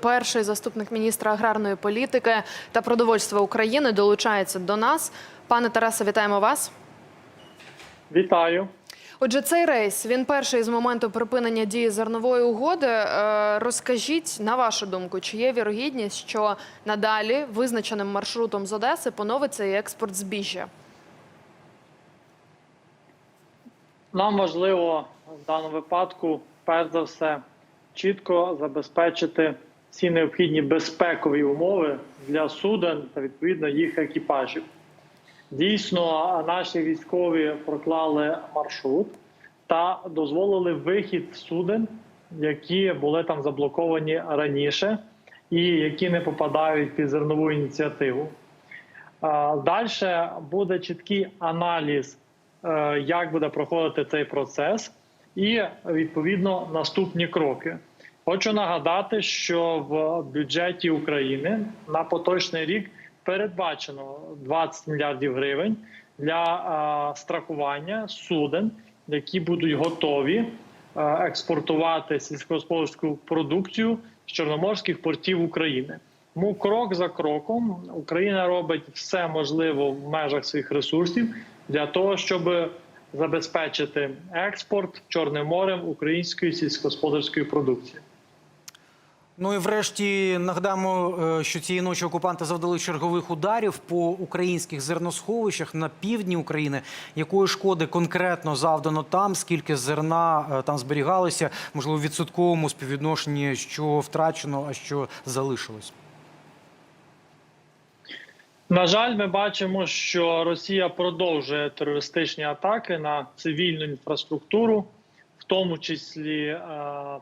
Перший заступник міністра аграрної політики та продовольства України долучається до нас. Пане Тарасе, вітаємо вас. Вітаю. Отже, цей рейс він перший з моменту припинення дії зернової угоди. Е, Розкажіть на вашу думку, чи є вірогідність, що надалі визначеним маршрутом з Одеси поновиться і експорт збіжжя? Нам важливо в даному випадку, перш за все, чітко забезпечити всі необхідні безпекові умови для суден та відповідно їх екіпажів. Дійсно, наші військові проклали маршрут та дозволили вихід суден, які були там заблоковані раніше, і які не попадають під зернову ініціативу. Далі буде чіткий аналіз, е, як буде проходити цей процес, і відповідно наступні кроки. Хочу нагадати, що в бюджеті України на поточний рік передбачено 20 мільярдів гривень для е, страхування суден, які будуть готові е, експортувати сільськогосподарську продукцію з чорноморських портів України. Тому крок за кроком Україна робить все можливе в межах своїх ресурсів для того, щоб забезпечити експорт Чорним морем української сільськогосподарської продукції. Ну і врешті нагадаємо, е, що цієї ночі окупанти завдали чергових ударів по українських зерносховищах на півдні України. Якої шкоди конкретно завдано там? Скільки зерна е, там зберігалося? Можливо, в відсотковому співвідношенні, що втрачено, а що залишилось? На жаль, ми бачимо, що Росія продовжує терористичні атаки на цивільну інфраструктуру, в тому числі е,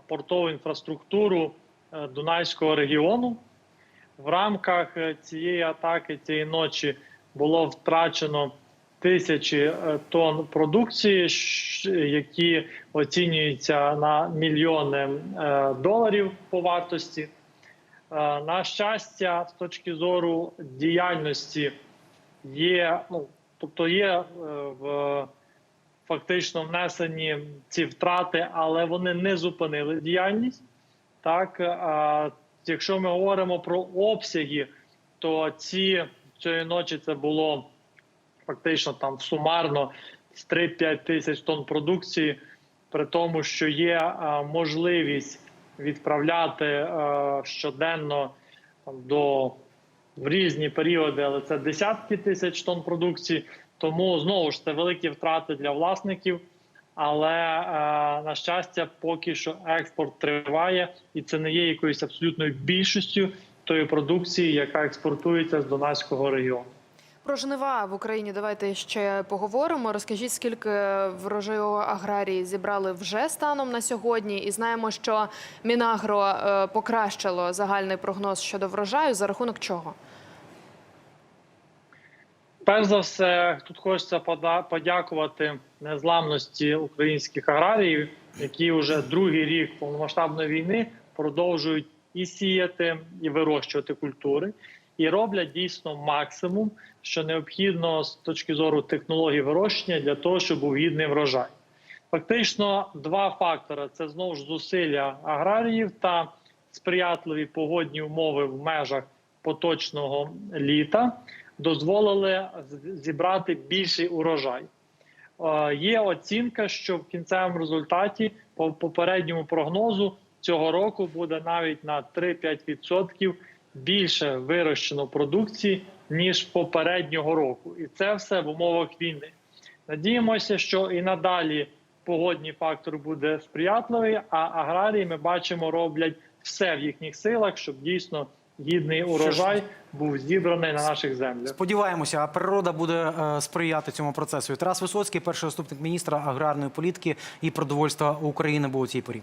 портову інфраструктуру Дунайського регіону. В рамках е, цієї атаки цієї ночі було втрачено тисячі е, тонн продукції, які оцінюються на мільйони е, доларів по вартості. Е, На щастя, з точки зору діяльності є, ну тобто є е, в фактично внесені ці втрати, але вони не зупинили діяльність. Так, а якщо ми говоримо про обсяги, то ці цієї ночі це було фактично там сумарно з 3-5 тисяч тонн продукції, при тому, що є а, можливість відправляти е, щоденно до в різні періоди, але це десятки тисяч тонн продукції. Тому знову ж це великі втрати для власників. Але е, на щастя, поки що експорт триває, і це не є якоюсь абсолютною більшістю тої продукції, яка експортується з Донецького регіону. Про жнива в Україні давайте ще поговоримо. Розкажіть, скільки врожаю аграрії зібрали вже станом на сьогодні, і знаємо, що Мінагро е, покращило загальний прогноз щодо врожаю. За рахунок чого? Перш за все, тут хочеться подякувати незламності українських аграріїв, які вже другий рік повномасштабної війни продовжують і сіяти, і вирощувати культури, і роблять дійсно максимум, що необхідно з точки зору технології вирощення для того, щоб був гідний врожай. Фактично, два фактори: це знову ж зусилля аграріїв та сприятливі погодні умови в межах поточного літа дозволили зібрати більший урожай. Е, Є оцінка, що в кінцевому результаті по попередньому прогнозу цього року буде навіть на 3-5% більше вирощено продукції ніж попереднього року, і це все в умовах війни. Надіємося, що і надалі погодний фактор буде сприятливий, а аграрії ми бачимо роблять все в їхніх силах, щоб дійсно гідний урожай був зібраний на наших землях. Сподіваємося, а природа буде е, сприяти цьому процесу. Тарас Висоцький, перший заступник міністра аграрної політики і продовольства України, був у цій порі.